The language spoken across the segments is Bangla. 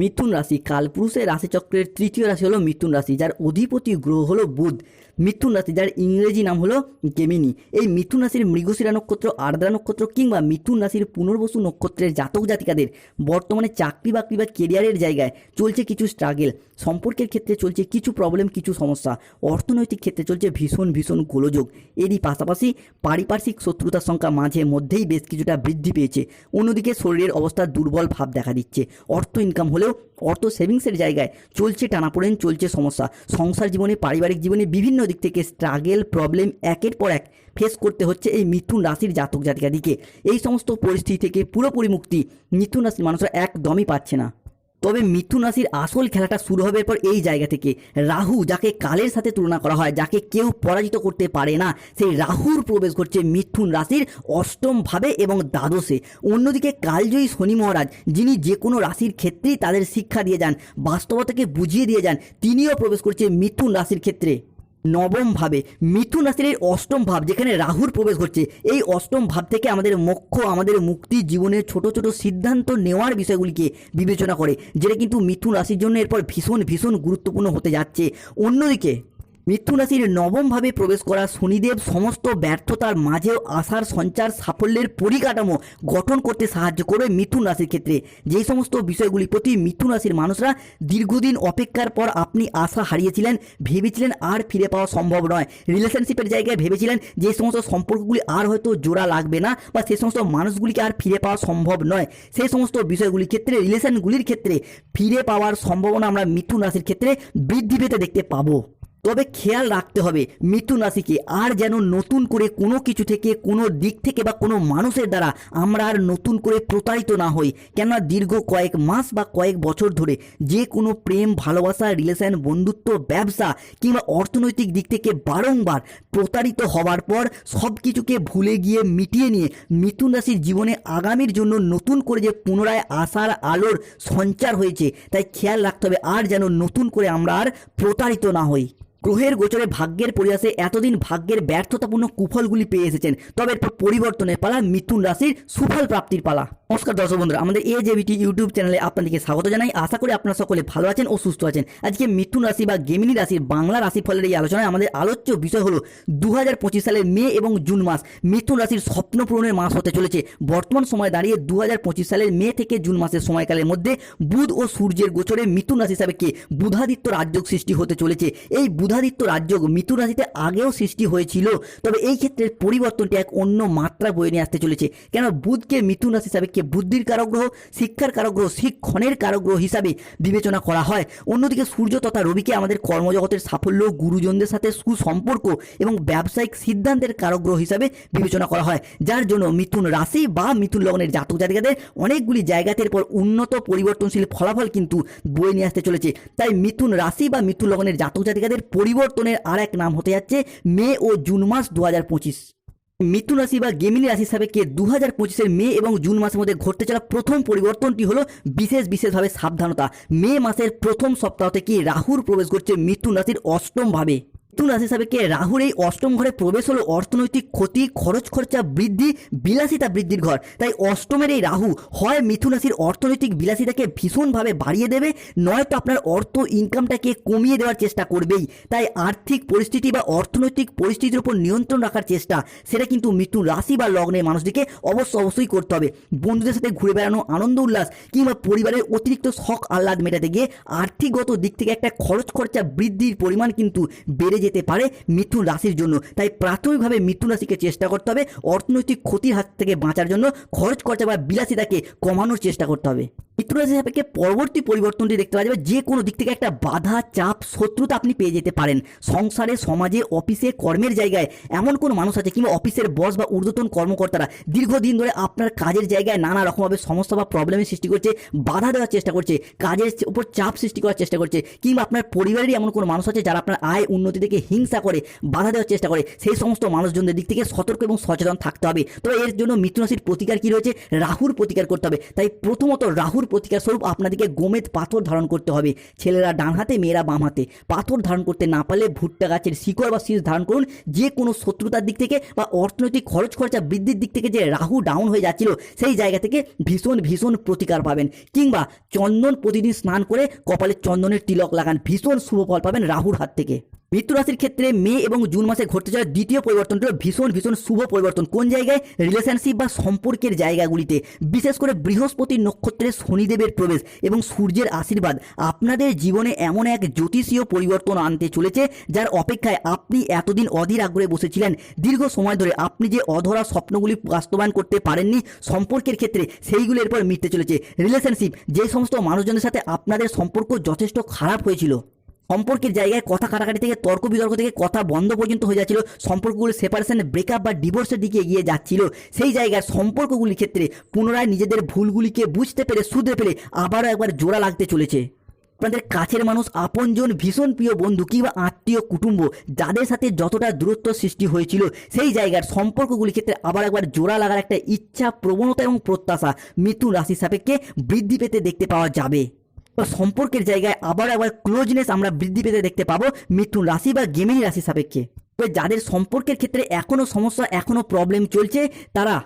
মিথুন রাশি কালপুরুষের রাশিচক্রের তৃতীয় রাশি হলো মিথুন রাশি, যার অধিপতি গ্রহ হলো বুধ। মিথুন রাশি, যার ইংরেজি নাম হলো গেমিনি। এই মিথুন রাশির মৃগশিরা নক্ষত্র, আর্দ্রা নক্ষত্র কিংবা মিথুন রাশির পুনর্বসু নক্ষত্রের জাতক জাতিকাদের বর্তমানে চাকরি বাকরি বা কেরিয়ারের জায়গায় চলছে কিছু স্ট্রাগেল সম্পর্কের ক্ষেত্রে চলছে কিছু প্রবলেম কিছু সমস্যা। অর্থনৈতিক ক্ষেত্রে চলছে ভীষণ ভীষণ গোলযোগ। এরই পাশাপাশি পারিপার্শ্বিক শত্রুতার সংখ্যা মাঝে মধ্যেই বেশ কিছুটা বৃদ্ধি পেয়েছে। অন্যদিকে শরীরের অবস্থা দুর্বল ভাব দেখা দিচ্ছে। অর্থ ইনকাম হলেও অর্থ সেভিংসের জায়গায় চলছে টানাপোড়েন, চলছে সমস্যা। সংসার জীবনে, পারিবারিক জীবনে বিভিন্ন দিক থেকে স্ট্রাগেল প্রবলেম একের পর এক ফেস করতে হচ্ছে এই মিথুন রাশির জাতক জাতিকাদিকে এই সমস্ত পরিস্থিতি থেকে পুরোপুরি মুক্তি মিথুন রাশির মানুষরা একদমই পাচ্ছে না। তবে মিথুন রাশির আসল খেলাটা শুরু হবে পর এই জায়গা থেকে। রাহু, যাকে কালের সাথে তুলনা করা হয়, যাকে কেউ পরাজিত করতে পারে না, সেই রাহুর প্রবেশ ঘটছে মিথুন রাশির অষ্টমভাবে এবং দ্বাদশে। অন্যদিকে কালজয়ী শনি মহারাজ, যিনি যে কোনো রাশির ক্ষেত্রেই তাদের শিক্ষা দিয়ে যান, বাস্তবতাকে বুঝিয়ে দিয়ে যান, তিনিও প্রবেশ করছে মিথুন রাশির ক্ষেত্রে। নবম ভাবে মিথুন রাশির এই অষ্টম ভাব, যেখানে রাহুর প্রবেশ করছে এই অষ্টম ভাব থেকে আমাদের মোক্ষ, আমাদের মুক্তি জীবনের ছোট ছোট সিদ্ধান্ত নেওয়ার বিষয়গুলিকে বিবেচনা করে, যেটা কিন্তু মিথুন রাশির জন্য এরপর ভীষণ ভীষণ গুরুত্বপূর্ণ হতে যাচ্ছে। অন্যদিকে মিথুন রাশির নবমভাবে প্রবেশ করা শনিদেব সমস্ত ব্যর্থতার মাঝেও আশার সঞ্চার সাফল্যের পরিকাঠামো গঠন করতে সাহায্য করবে মিথুন রাশির ক্ষেত্রে। যেই সমস্ত বিষয়গুলি প্রতি মিথুন রাশির মানুষরা দীর্ঘদিন অপেক্ষার পর আপনি আশা হারিয়েছিলেন, ভেবেছিলেন আর ফিরে পাওয়া সম্ভব নয়। রিলেশনশিপের জায়গায় ভেবেছিলেন যে সমস্ত সম্পর্কগুলি আর হয়তো জোড়া লাগবে না বা সেই সমস্ত মানুষগুলিকে আর ফিরে পাওয়া সম্ভব নয়। সেই সমস্ত বিষয়গুলির ক্ষেত্রে, রিলেশনগুলির ক্ষেত্রে ফিরে পাওয়ার সম্ভাবনা আমরা মিথুন রাশির ক্ষেত্রে বৃদ্ধি পেতে দেখতে পাবো। তবে খেয়াল রাখতে হবে, মিথুন রাশিকে আর যেন নতুন করে কোনো কিছু থেকে, কোনো দিক থেকে বা কোনো মানুষের দ্বারা আমরা আর নতুন করে প্রতারিত না হই। কেননা দীর্ঘ কয়েক মাস বা কয়েক বছর ধরে যে কোনো প্রেম, ভালোবাসা রিলেশন বন্ধুত্ব, ব্যবসা কিংবা অর্থনৈতিক দিক থেকে বারংবার প্রতারিত হওয়ার পর সব কিছুকে ভুলে গিয়ে মিটিয়ে নিয়ে মিথুন রাশির জীবনে আগামীর জন্য নতুন করে যে পুনরায় আশার আলোর সঞ্চার হয়েছে, তাই খেয়াল রাখতে হবে আর যেন নতুন করে আমরা আর প্রতারিত না হই। গ্রহের গোচরে ভাগ্যের পরিহাসে এতদিন ভাগ্যের ব্যর্থতাপূর্ণ কুফলগুলি পেয়ে এসেছেন। তবে এরপর পরিবর্তনের পালা মিথুন রাশির সুফল প্রাপ্তির পালা। নমস্কার দর্শক বন্ধুরা, আমাদের এ জেবিটি ইউটিউব চ্যানেলে আপনাদেরকে স্বাগত জানাই। আশা করি আপনারা সকলে ভালো আছেন ও সুস্থ আছেন। আজকে মিথুন রাশি বা গেমিনী রাশির বাংলা রাশিফলের এই আলোচনায় আমাদের আলোচ্য বিষয় হলো দু হাজার পঁচিশ সালের মে এবং জুন মাস। মিথুন রাশির স্বপ্ন পূরণের মাস হতে চলেছে। বর্তমান সময় দাঁড়িয়ে দু হাজার পঁচিশ সালের মে থেকে জুন মাসের সময়কালের মধ্যে বুধ ও সূর্যের গোচরে মিথুন রাশি কে বুধাদিত্য রাজযোগ সৃষ্টি হতে চলেছে। এই বুধাদিত্য রাজযোগ মিথুন রাশিতে আগেও সৃষ্টি হয়েছিল, তবে এই ক্ষেত্রে পরিবর্তনটি এক অন্য মাত্রা বয়ে নিয়ে আসতে চলেছে। কেন বুধকে মিথুন রাশি হিসাবে কে বুদ্ধির কারগ্রহ, শিক্ষার কারগ্রহ, শিক্ষণের কারগ্রহ হিসাবে বিবেচনা করা হয়। অন্যদিকে সূর্য তথা রবিকে আমাদের কর্মজগতের সাফল্য, গুরুজনদের সাথে সুসম্পর্ক এবং ব্যবসায়িক সিদ্ধান্তের কারগ্রহ হিসাবে বিবেচনা করা হয়। যার জন্য মিথুন রাশি বা মিথুন লগ্নের জাতক জাতিকাদের অনেকগুলি জায়গাতের পর উন্নত পরিবর্তনশীল ফলাফল কিন্তু বয়ে নিয়ে আসতে চলেছে। তাই মিথুন রাশি বা মিথুন লগ্নের জাতক জাতিকাদের পরিবর্তনের আর এক নাম হতে যাচ্ছে মে ও জুন মাস দু হাজার পঁচিশ। মিথুন রাশি বা গেমিনী রাশি হিসাবে কে দু হাজার পঁচিশের মে এবং জুন মাসের মধ্যে ঘটতে চলা প্রথম পরিবর্তনটি হলো বিশেষ বিশেষভাবে সাবধানতা। মে মাসের প্রথম সপ্তাহ থেকে রাহুর প্রবেশ করছে মিথুন রাশির অষ্টম ভাবে মিথুন রাশি হিসাবে রাহুর এই অষ্টম ঘরে প্রবেশ হলো। অর্থনৈতিক ক্ষতি, খরচ খরচা বৃদ্ধি, বিলাসিতা বৃদ্ধির ঘর। তাই অষ্টমের এই রাহু হয় মিথুন রাশির অর্থনৈতিক বিলাসিতাকে ভীষণভাবে বাড়িয়ে দেবে, নয়তো আপনার অর্থ ইনকামটাকে কমিয়ে দেওয়ার চেষ্টা করবেই। তাই আর্থিক পরিস্থিতি বা অর্থনৈতিক পরিস্থিতির উপর নিয়ন্ত্রণ রাখার চেষ্টা, সেটা কিন্তু মিথুন রাশি বা লগ্নের মানুষটিকে অবশ্য অবশ্যই করতে হবে। বন্ধুদের সাথে ঘুরে বেড়ানো, আনন্দ উল্লাস কিংবা পরিবারের অতিরিক্ত শখ আহ্লাদ মেটাতে গিয়ে আর্থিকগত দিক থেকে একটা খরচ খরচা বৃদ্ধির পরিমাণ কিন্তু বেড়ে যেতে পারে মিথুন রাশির জন্য। তাই প্রাথমিকভাবে মিথুন রাশিকে চেষ্টা করতে হবে। অর্থনৈতিক ক্ষতির হাত থেকে বাঁচার জন্য খরচ খরচা বা বিলাসিতাকে কমানোর চেষ্টা করতে হবে। রাশি সাপেক্ষে পরবর্তী পরিবর্তনটি দেখতে পাওয়া যাবে। যে কোনো দিক থেকে একটা বাধা, চাপ, শত্রুতা আপনি পেয়ে যেতে পারেন। সংসারে, সমাজে, অফিসে, কর্মের জায়গায় এমন কোনো মানুষ আছে কিংবা অফিসের বস বা ঊর্ধ্বতন কর্মকর্তারা দীর্ঘদিন ধরে আপনার কাজের জায়গায় নানা রকমভাবে সমস্যা বা প্রবলেমের সৃষ্টি করছে, বাধা দেওয়ার চেষ্টা করছে, কাজের উপর চাপ সৃষ্টি করার চেষ্টা করছে কিংবা আপনার পরিবারেরই এমন কোনো মানুষ আছে যারা আপনার আয় উন্নতি থেকে হিংসা করে, বাধা দেওয়ার চেষ্টা করে। সেই সমস্ত মানুষজনদের দিক থেকে সতর্ক এবং সচেতন থাকতে হবে। তবে এর জন্য মিথুন রাশির প্রতিকার কী রয়েছে? রাহুর প্রতিকার করতে হবে। তাই প্রথমত রাহুর বিহুর প্রতিকার স্বরূপ আপনাদেরকে গোমেদ পাথর ধারণ করতে হবে। ছেলেরা ডান হাতে, মেয়েরা বাম হাতে। পাথর ধারণ করতে না পারলে ভুট্টা গাছের শিকড় বা শীষ ধারণ করুন। যে কোনো শত্রুতার দিক থেকে বা অর্থনৈতিক খরচ খরচা বৃদ্ধির দিক থেকে যে রাহু ডাউন হয়ে যাচ্ছিল, সেই জায়গা থেকে ভীষণ ভীষণ প্রতিকার পাবেন। কিংবা চন্দন প্রতিদিন স্নান করে কপালে চন্দনের তিলক লাগান। ভীষণ শুভ ফল পাবেন রাহুর হাত থেকে। মৃত্যু রাশির ক্ষেত্রে মে এবং জুন মাসে ঘটতে চলা দ্বিতীয় পরিবর্তনটা হলো ভীষণ ভীষণ শুভ পরিবর্তন। কোন জায়গায়? রিলেশনশিপ বা সম্পর্কের জায়গাগুলিতে। বিশেষ করে বৃহস্পতি নক্ষত্রে শনিদেবের প্রবেশ এবং সূর্যের আশীর্বাদ। আপনাদের জীবনে এমন এক জ্যোতিষীয় পরিবর্তন আনতে চলেছে, যার অপেক্ষায় আপনি এতদিন অধীর আগ্রহে বসেছিলেন। দীর্ঘ সময় ধরে আপনি যে অধরা স্বপ্নগুলি বাস্তবায়ন করতে পারেননি, সম্পর্কের ক্ষেত্রে সেইগুলো এরপর মিটতে চলেছে। রিলেশনশিপ যে সমস্ত মানুষজনের সাথে আপনাদের সম্পর্ক যথেষ্ট খারাপ হয়েছিল। সম্পর্কের জায়গায় কথা কাটাকাটি থেকে, তর্ক বিতর্ক থেকে কথা বন্ধ পর্যন্ত হয়ে যাচ্ছিল। সম্পর্কগুলো সেপারেশন ব্রেকআপ বা ডিভোর্সের দিকে এগিয়ে যাচ্ছিল। সেই জায়গায় সম্পর্কগুলির ক্ষেত্রে পুনরায় নিজেদের ভুলগুলিকে বুঝতে পেরে, শুধরে পেরে আবারও একবার জোড়া লাগতে চলেছে। আপনাদের কাছের মানুষ, আপনজন, ভীষণ প্রিয় বন্ধু কিংবা আত্মীয়, কুটুম্ব, যাদের সাথে যতটা দূরত্ব সৃষ্টি হয়েছিল, সেই জায়গার সম্পর্কগুলির ক্ষেত্রে আবার একবার জোড়া লাগার একটা ইচ্ছা প্রবণতা এবং প্রত্যাশা মিথুন রাশি সাপেক্ষে বৃদ্ধি পেতে দেখতে পাওয়া যাবে। সম্পর্কের জায়গায় আবার আবার ক্লোজনেস আমরা বৃদ্ধি পেতে দেখতে পাবো মিথুন রাশি বা গেমিনি রাশি সাপেক্ষে। তবে যাদের সম্পর্কের ক্ষেত্রে এখনও সমস্যা এখনও প্রবলেম চলছে, তারা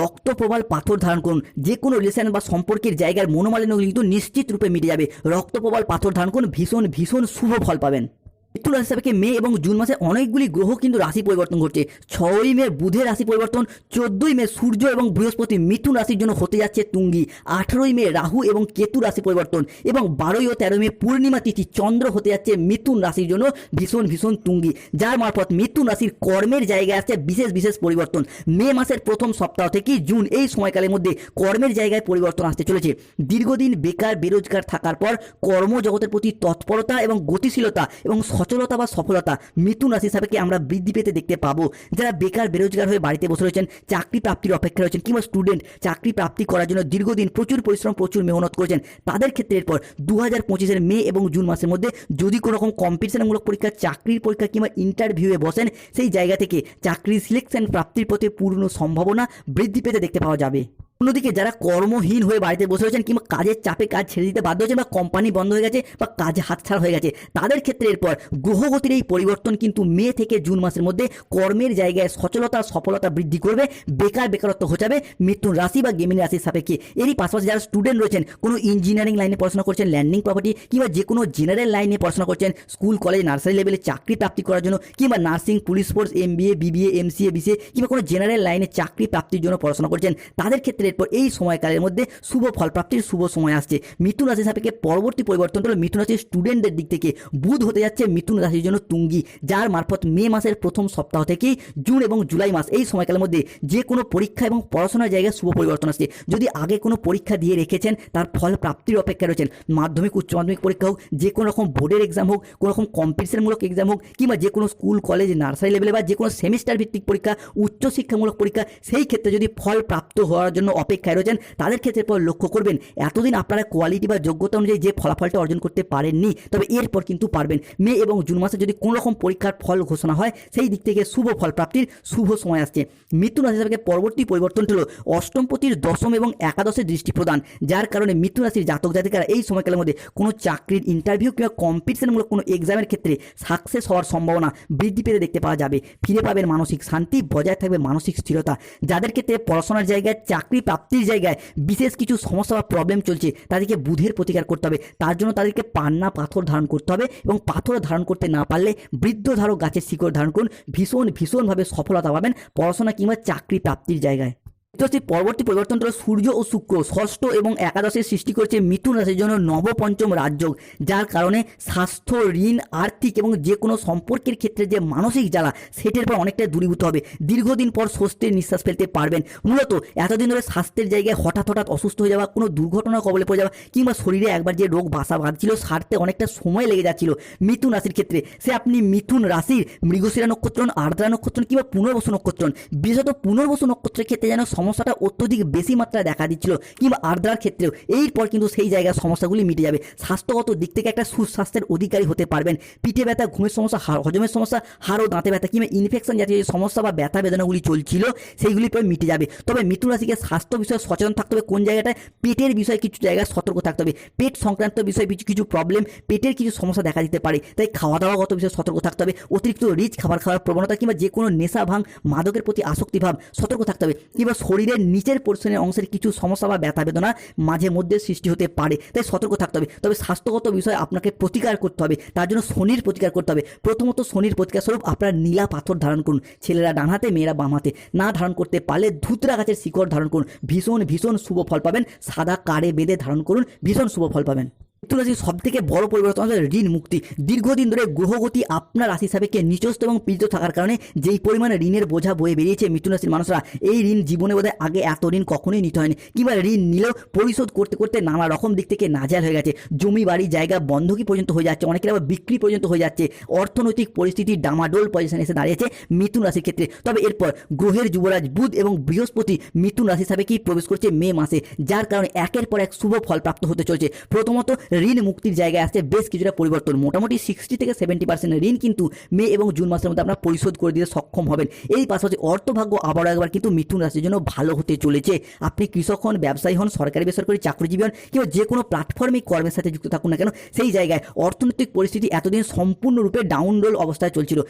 রক্ত প্রবাল পাথর ধারণ করুন। যে কোনো রিলেশন বা সম্পর্কের জায়গার মনোমালিন্য কিন্তু নিশ্চিত রূপে মিটে যাবে। রক্ত প্রবাল পাথর ধারণ করুন, ভীষণ ভীষণ শুভ ফল পাবেন। মিথুন রাশি সাপেক্ষে মে এবং জুন মাসে অনেকগুলি গ্রহ কিন্তু রাশি পরিবর্তন ঘটছে। ছয়ই মে বুধের রাশি পরিবর্তন, চোদ্দই মে সূর্য এবং বৃহস্পতি মিথুন রাশির জন্য হতে যাচ্ছে তুঙ্গি, আঠেরোই মে রাহু এবং কেতু রাশি পরিবর্তন এবং বারোই ও তেরোই মে পূর্ণিমা তিথি চন্দ্র হতে যাচ্ছে মিথুন রাশির জন্য ভীষণ ভীষণ তুঙ্গি, যার মারফত মিথুন রাশির কর্মের জায়গায় আসছে বিশেষ বিশেষ পরিবর্তন। মে মাসের প্রথম সপ্তাহ থেকে জুন এই সময়কালের মধ্যে কর্মের জায়গায় পরিবর্তন আসতে চলেছে। দীর্ঘদিন বেকার, বেরোজগার থাকার পর কর্মজগতের প্রতি তৎপরতা এবং গতিশীলতা এবং সচলতা বা সফলতা মিথুন রাশি সাপেক্ষে আমরা বৃদ্ধি পেতে দেখতে পাবো। যারা বেকার, বেরোজগার হয়ে বাড়িতে বসে রয়েছেন, চাকরি প্রাপ্তির অপেক্ষা রয়েছেন কিংবা স্টুডেন্ট চাকরি প্রাপ্তি করার জন্য দীর্ঘদিন প্রচুর পরিশ্রম, প্রচুর মেহনত করেছেন, তাদের ক্ষেত্রে এরপর দু হাজার পঁচিশের মে এবং জুন মাসের মধ্যে যদি কোনো রকম কম্পিটিশনমূলক পরীক্ষা, চাকরির পরীক্ষা কিংবা ইন্টারভিউয়ে বসেন, সেই জায়গা থেকে চাকরির সিলেকশন প্রাপ্তির পথে পূর্ণ সম্ভাবনা বৃদ্ধি পেতে দেখতে পাওয়া যাবে। অন্যদিকে যারা কর্মহীন হয়ে বাড়িতে বসে রয়েছেন কিংবা কাজের চাপে কাজ ছেড়ে দিতে বাধ্য হয়েছেন বা কোম্পানি বন্ধ হয়ে গেছে বা কাজ হাতছাড়া হয়ে গেছে, তাদের ক্ষেত্রে এরপর গ্রহগতির এই পরিবর্তন কিন্তু মে থেকে জুন মাসের মধ্যে কর্মের জায়গায় সচলতা, সফলতা বৃদ্ধি করবে, বেকার বেকারত্ব ঘটাবে মৃত্যুর রাশি বা গেমিং রাশির সাপেক্ষে। এরই পাশাপাশি যারা স্টুডেন্ট রয়েছেন, কোনো ইঞ্জিনিয়ারিং লাইনে পড়াশোনা করছেন ল্যান্ডিং প্রপার্টি কিংবা যে কোনো জেনারেল লাইনে পড়াশোনা করছেন স্কুল কলেজ নার্সারি লেভেলে চাকরি প্রাপ্তি করার জন্য কিংবা nursing police force M BA BBA MCA BCA কিংবা কোনো জেনারেল লাইনে চাকরি প্রাপ্তির জন্য পড়াশোনা করছেন, তাদের ক্ষেত্রে এরপর এই সময়কালের মধ্যে শুভ ফলপ্রাপ্তির শুভ সময় আসছে। মিথুন রাশি সাপেক্ষে পরবর্তী পরিবর্তন হলো মিথুন রাশির স্টুডেন্টদের দিক থেকে। বুধ হতে যাচ্ছে মিথুন রাশির জন্য তুঙ্গি, যার মারফত মে মাসের প্রথম সপ্তাহ থেকেই জুন এবং জুলাই মাস এই সময়কালের মধ্যে যে কোনো পরীক্ষা এবং পড়াশোনার জায়গায় শুভ পরিবর্তন আসছে। যদি আগে কোনো পরীক্ষা দিয়ে রেখেছেন, তার ফল প্রাপ্তির অপেক্ষা রয়েছেন। মাধ্যমিক, উচ্চ মাধ্যমিক পরীক্ষা হোক যে কোনো রকম বোর্ডের এক্সাম হোক, কোনো রকম কম্পিটিশনমূলক এক্সাম হোক, কিংবা যে কোনো স্কুল কলেজ নার্সারি লেভেলে বা যে কোনো সেমিস্টার ভিত্তিক পরীক্ষা, উচ্চশিক্ষামূলক পরীক্ষা, সেই ক্ষেত্রে যদি ফল প্রাপ্ত হওয়ার জন্য অপেক্ষায় রয়েছেন, তাদের ক্ষেত্রে পর লক্ষ্য করবেন, এতদিন আপনারা কোয়ালিটি বা যোগ্যতা অনুযায়ী যে ফলাফলটা অর্জন করতে পারেননি, তবে এরপর কিন্তু পারবেন। মে এবং জুন মাসে যদি কোনো রকম পরীক্ষার ফল ঘোষণা হয়, সেই দিক থেকে শুভ ফল প্রাপ্তির শুভ সময় আসছে। মৃত্যু রাশি হিসাবে পরবর্তী পরিবর্তনটি হলো অষ্টমপতির দশম এবং একাদশের দৃষ্টি প্রদান, যার কারণে মৃত্যু রাশির জাতক জাতিকারা এই সময়কালের মধ্যে কোনো চাকরির ইন্টারভিউ কিংবা কম্পিটিশনমূলক কোনো এক্সামের ক্ষেত্রে সাকসেস হওয়ার সম্ভাবনা বৃদ্ধি পেতে দেখতে পাওয়া যাবে। ফিরে পাবেন মানসিক শান্তি, বজায় থাকবে মানসিক স্থিরতা। যাদের ক্ষেত্রে পড়াশোনার জায়গায় চাকরি প্রাপ্তির জায়গায় বিশেষ কিছু সমস্যা বা প্রবলেম চলছে, তাদেরকে বুধের প্রতিকার করতে হবে। তার জন্য তাদেরকে পান্না পাথর ধারণ করতে হবে এবং পাথর ধারণ করতে না পারলে বৃদ্ধ ধারক গাছের শিকড় ধারণ করুন। ভীষণ, ভীষণভাবে সফলতা পাবেন পড়াশোনা কিংবা চাকরি প্রাপ্তির জায়গায়। রাশির পরবর্তী পরিবর্তনটা সূর্য ও শুক্র। ষষ্ঠ এবং একাদশের সৃষ্টি করেছে মিথুন রাশির জন্য নবপঞ্চম রাজযোগ, যার কারণে স্বাস্থ্য, ঋণ, আর্থিক এবং যে কোনো সম্পর্কের ক্ষেত্রে যে মানসিক জ্বালা, সেটার পর অনেকটা দূরীভূত হবে। দীর্ঘদিন পর স্বস্তির নিঃশ্বাস ফেলতে পারবেন। মূলত এতদিন ধরে স্বাস্থ্যের জায়গায় হঠাৎ হঠাৎ অসুস্থ হয়ে যাওয়া, কোনো দুর্ঘটনার কবলে পড়ে যাওয়া, কিংবা শরীরে একবার যে রোগ বাসা বাঁধছিল, সারতে অনেকটা সময় লেগে যাচ্ছিল মিথুন রাশির ক্ষেত্রে। সে আপনি মিথুন রাশির মৃগশিরা নক্ষত্র, আর্দ্রা নক্ষত্র কিংবা পুনর্বসু নক্ষত্র। বিশেষত পুনর্বসু নক্ষত্রের ক্ষেত্রে যেন সমস্যাটা অত্যধিক বেশি মাত্রায় দেখা দিচ্ছিল কিংবা আর্দ্রার ক্ষেত্রেও। এরপর কিন্তু সেই জায়গার সমস্যাগুলি মিটে যাবে। স্বাস্থ্যগত দিক থেকে একটা সুস্বাস্থ্যের অধিকারী হতে পারবেন। পিঠে ব্যথা, ঘুমের সমস্যা হজমের সমস্যা, হাড় ও দাঁতে ব্যথা কিংবা ইনফেকশন জাতীয় যে সমস্যা বা ব্যথা বেদনাগুলি চলছিল, সেইগুলি প্রায় মিটে যাবে। তবে মিথুন রাশিকে স্বাস্থ্য বিষয়ে সচেতন থাকতে হবে। কোন জায়গাটায়? পেটের বিষয়ে কিছু জায়গায় সতর্ক থাকতে হবে। পেট সংক্রান্ত বিষয়ে কিছু কিছু প্রবলেম পেটের কিছু সমস্যা দেখা দিতে পারে। তাই খাওয়া দাওয়াগত বিষয়ে সতর্ক থাকতে হবে। অতিরিক্ত রিচ খাবার খাওয়ার প্রবণতা কিংবা যে কোনো নেশা ভাঙ মাদকের প্রতি আসক্তিভাব সতর্ক থাকতে হবে। কিংবা শরীরের নিচের পোর্শনের অংশের কিছু সমস্যা বা ব্যথা বেদনা মাঝে মধ্যে সৃষ্টি হতে পারে। তাই সতর্ক থাকতে হবে। তবে স্বাস্থ্যগত বিষয়ে আপনাকে প্রতিকার করতে হবে। তার জন্য শনির প্রতিকার করতে হবে। প্রথমত শনির প্রতিকার স্বরূপ আপনার নীলা পাথর ধারণ করুন। ছেলেরা ডান হাতে, মেয়েরা বাম হাতে। না ধারণ করতে পারলে ধুতরা গাছের শিকড় ধারণ করুন। ভীষণ ভীষণ শুভ ফল পাবেন। সাদা কারে বেঁধে ধারণ করুন। ভীষণ শুভ ফল পাবেন। তুলসী সব থেকে বড় পরিবর্তন হচ্ছে ঋণ মুক্তি। দীর্ঘদিন ধরে গ্রহগতি আপনার রাশি সাপেক্ষে নিচস্ত এবং পীড়িত থাকার কারণে যেই পরিমাণে ঋণের বোঝা বয়ে বেরিয়েছে মিথুন রাশির মানুষরা, এই ঋণ জীবনে বোধহয় আগে এত ঋণ কখনোই নিতে হয়নি। কিংবা ঋণ নিলেও পরিশোধ করতে করতে নানা রকম দিক থেকে নাজাল হয়ে গেছে। জমি, বাড়ি, জায়গা বন্ধকি পর্যন্ত হয়ে যাচ্ছে, অনেকের আবার বিক্রি পর্যন্ত হয়ে যাচ্ছে। অর্থনৈতিক পরিস্থিতি ডামাডোল পজিশন এসে দাঁড়িয়েছে মিথুন রাশির ক্ষেত্রে। তবে এরপর গ্রহের যুবরাজ বুধ এবং বৃহস্পতি মিথুন রাশি সাপেক্ষেই প্রবেশ করছে মে মাসে, যার কারণে একের পর এক শুভ ফল প্রাপ্ত হতে চলছে। প্রথমত ঋণ মুক্তির জায়গায় আসছে বেশ কিছুটা পরিবর্তন। মোটামুটি সিক্সটি থেকে সেভেন্টি পার্সেন্ট ঋণ কিন্তু মে এবং জুন মাসের মধ্যে আপনারা পরিশোধ করে দিতে সক্ষম হবেন। এই পাশাপাশি অর্থভাগ্য আবারও একবার কিন্তু মিথুন রাশির জন্য ভালো হতে চলেছে। আপনি কৃষক হন, ব্যবসায়ী হন, সরকারি, বেসরকারি চাকরিজীবী হন কিংবা যে কোনো প্ল্যাটফর্মে কর্মের সাথে যুক্ত থাকুন না কেন, সেই জায়গায় অর্থনৈতিক পরিস্থিতি এতদিন সম্পূর্ণরূপে ডাউন রোল অবস্থায় চলছিল।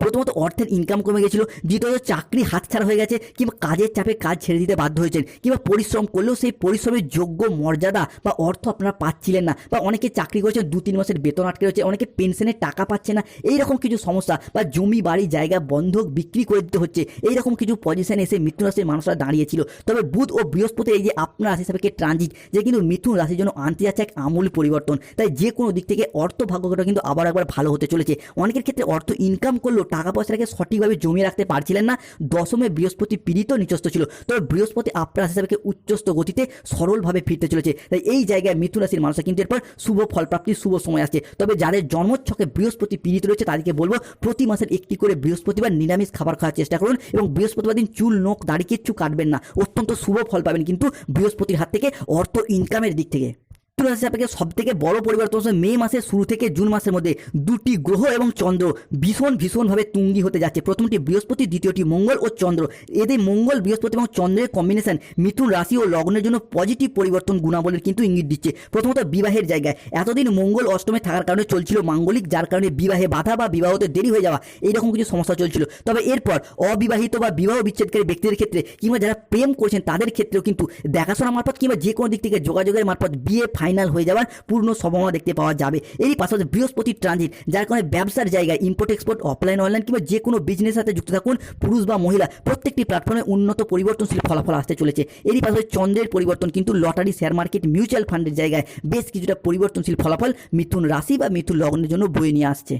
প্রথমত অর্থের ইনকাম কমে গেছিল, দ্বিতীয়ত চাকরি হাতছাড়া হয়ে গেছে, কিংবা কাজের চাপে কাজ ছেড়ে দিতে বাধ্য হয়েছেন, কিংবা পরিশ্রম করলেও সেই পরিশ্রমের যোগ্য মর্যাদা বা অর্থ আপনারা পাচ্ছিলেন না, বা অনেকে চাকরি করেছেন দু তিন মাসের বেতন আটকে রয়েছে, অনেকে পেনশনের টাকা পাচ্ছে না এই রকম কিছু সমস্যা বা জমি, বাড়ি, জায়গা বন্ধক বিক্রি করে দিতে হচ্ছে এই রকম কিছু পজিশনে এসে মিথুন রাশির মানুষরা দাঁড়িয়েছিল। তবে বুধ ও বৃহস্পতি এই যে আপনার রাশি সাপেক্ষে ট্রানজিট যে কিন্তু মিথুন রাশির জন্য আনতে যাচ্ছে এক আমূল পরিবর্তন, তাই যে কোনো দিক থেকে অর্থ ভাগ্যটা কিন্তু আবার একবার ভালো হতে চলেছে। অনেকের ক্ষেত্রে অর্থ ইনকাম করলেও টাকা পয়সাটাকে সঠিকভাবে জমিয়ে রাখতে পারছিলেন না। দশমে বৃহস্পতি পীড়িত নিচস্ত ছিল। তবে বৃহস্পতি আপনার হিসাবে উচ্চস্ত গতিতে সরলভাবে ফিরতে চলেছে? তাই এই জায়গায় মিথুন রাশির মানুষরা কিন্তু এরপর শুভ ফল প্রাপ্তির শুভ সময় আসছে। তবে যাদের জন্মছকে বৃহস্পতি পীড়িত রয়েছে তাদেরকে বলব, প্রতি মাসের একটি করে বৃহস্পতিবার নিরামিষ খাবার খাওয়ার চেষ্টা করুন এবং বৃহস্পতিবার দিন চুল, নোখ, দাড়ি কিচ্ছু কাটবেন না। অত্যন্ত শুভ ফল পাবেন কিন্তু বৃহস্পতির হাত থেকে অর্থ ইনকামের দিক থেকে। রাশি সাপেক্ষে সব থেকে বড় পরিবর্তন হচ্ছে মে মাসের শুরু থেকে জুন মাসের মধ্যে দুটি গ্রহ এবং চন্দ্র ভীষণ ভীষণভাবে তুঙ্গি হতে যাচ্ছে। প্রথমটি বৃহস্পতি, দ্বিতীয়টি মঙ্গল ও চন্দ্র। এদের মঙ্গল, বৃহস্পতি এবং চন্দ্রের কম্বিনেশন মিথুন রাশি ও লগ্নের জন্য পজিটিভ পরিবর্তন গুণাবলীর কিন্তু ইঙ্গিত দিচ্ছে। প্রথমত বিবাহের জায়গায়। এতদিন মঙ্গল অষ্টমে থাকার কারণে চলছিল মাঙ্গলিক, যার কারণে বিবাহে বাধা বা বিবাহতে দেরি হয়ে যাওয়া, এইরকম কিছু সমস্যা চলছিল। তবে এরপর অবিবাহিত বা বিবাহ বিচ্ছেদকারী ব্যক্তিদের ক্ষেত্রে কিংবা যারা প্রেম করছেন তাদের ক্ষেত্রেও কিন্তু দেখাশোনা মারফত কিংবা যে কোনো দিক থেকে যোগাযোগের মারফত বিয়ে ফাইনাল হয়ে যাওয়ার পূর্ণ সম্ভাবনা দেখতে পাওয়া যাবে। এরই পাশাপাশি বৃহস্পতি ট্রানজিট যার কারণে ব্যবসার জায়গায় ইম্পোর্ট এক্সপোর্ট অফলাইন অনলাইন কিংবা যে কোনো বিজনেসের সাথে যুক্ত থাকুন, পুরুষ বা মহিলা, প্রত্যেকটি প্ল্যাটফর্মে উন্নত পরিবর্তনশীল ফলাফল আসতে চলেছে। এরই পাশাপাশি চন্দ্রের পরিবর্তন কিন্তু লটারি শেয়ার মার্কেট মিউচুয়াল ফান্ডের জায়গায় বেশ কিছুটা পরিবর্তনশীল ফলাফল মিথুন রাশি বা মিথুন লগ্নের জন্য বয়ে নিয়ে আসছে।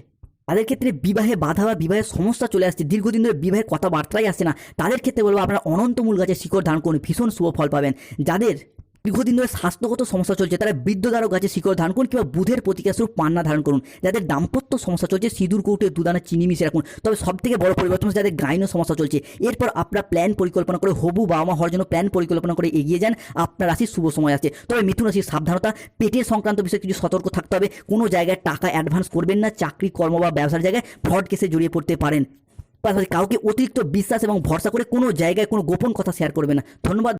তাদের ক্ষেত্রে বিবাহে বাধা বা বিবাহের সমস্যা চলে আসছে। দীর্ঘদিন ধরে বিবাহের কথাবার্তাই আসছে না। তাদের ক্ষেত্রে বলব আপনারা অনন্তমূল গাছের শিকড় ধারণ করুন। ভীষণ শুভ ফল পাবেন। যাদের দীর্ঘদিন ধরে স্বাস্থ্যগত সমস্যা চলছে তারা বৃদ্ধদারক গাছে শিকড় ধারণ করুন কিংবা বুধের প্রতিকার স্বরূপ পান্না ধারণ করুন। যাদের দাম্পত্য সমস্যা চলছে, সিঁদুর, কৌটে, দুদানা, চিনি মিশিয়ে রাখুন। তবে সব থেকে বড় পরিবর্তন হচ্ছে যাদের গাইনো সমস্যা চলছে। এরপর আপনারা প্ল্যান পরিকল্পনা করে, হবু বাবা মা হওয়ার জন্য প্ল্যান পরিকল্পনা করে এগিয়ে যান। আপনার রাশির শুভ সময় আছে তবে মিথুন রাশির সাবধানতা, পেটের সংক্রান্ত বিষয়ে কিছু সতর্ক থাকতে হবে। কোনো জায়গায় টাকা অ্যাডভান্স করবেন না, চাকরি, কর্ম বা ব্যবসার জায়গায় ফ্রড কেসে জড়িয়ে পড়তে পারেন। পাশাপাশি কাউকে অতিরিক্ত বিশ্বাস এবং ভরসা করে কোনো জায়গায় কোনো গোপন কথা শেয়ার করবে না। ধন্যবাদ।